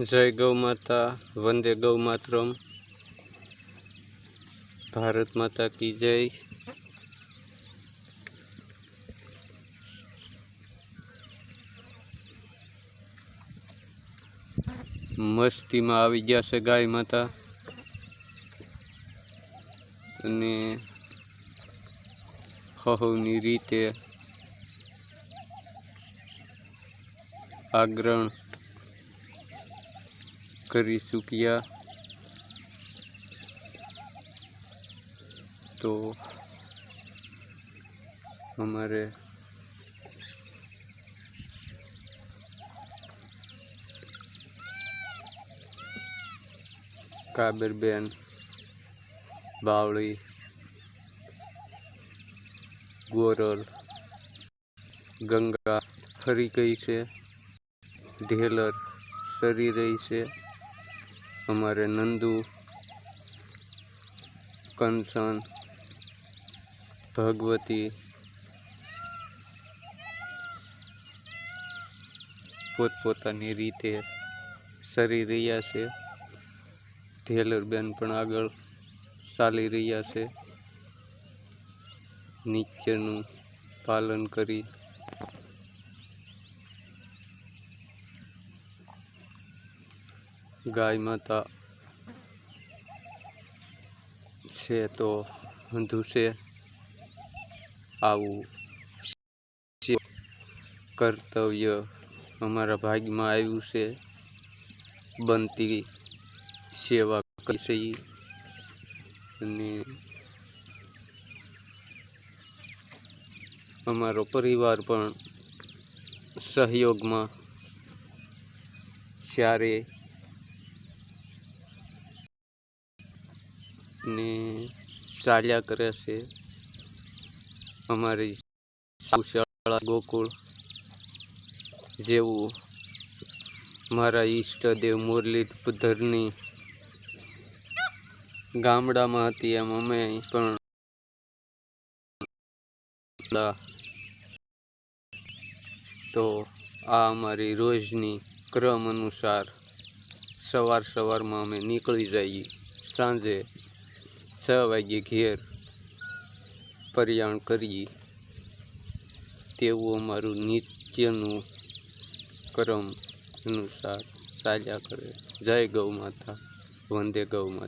જય ગૌ માતા, વંદે ગૌ માતરમ. ભારત માતા કી જય. મસ્તીમાં આવી ગયા છે ગાય માતા. અને હહુની રીતે આગ્રહણ કરી ચૂક્યા તો અમારે કાબરબેન બાવળી, ગોરલ, ગંગા ફરી ગઈ છે. ઢેલર સરી રહી છે. અમારે નંદુ કંચન ભગવતી, પોતપોતાની રીતે સરી રહ્યા છે. ઢેલરબેન પણ આગળ ચાલી રહ્યા છે. નીચેનું પાલન કરી ગાય માતા છે તો ધૂસે આવું કર્તવ્ય અમારા ભાગમાં આવ્યું છે. બનતી સેવા કરી અને અમારો પરિવાર પણ સહયોગમાં જ્યારે ને ચાલ્યા કરે છે. અમારી શાળા ગોકુળ જેવું મારા ઈષ્ટદેવ મુરલીધરની ગામડામાં હતી એમ અમે પણ તો આ અમારી રોજની ક્રમ અનુસાર સવાર સવારમાં અમે નીકળી જઈએ. સાંજે છ વાગ્યે ઘેર પર્યાણ કરીએ, તેવું અમારું નિત્યનું ક્રમ અનુસાર ચાલ્યા કરે. જય ગૌ માતા, વંદે ગૌ માતા.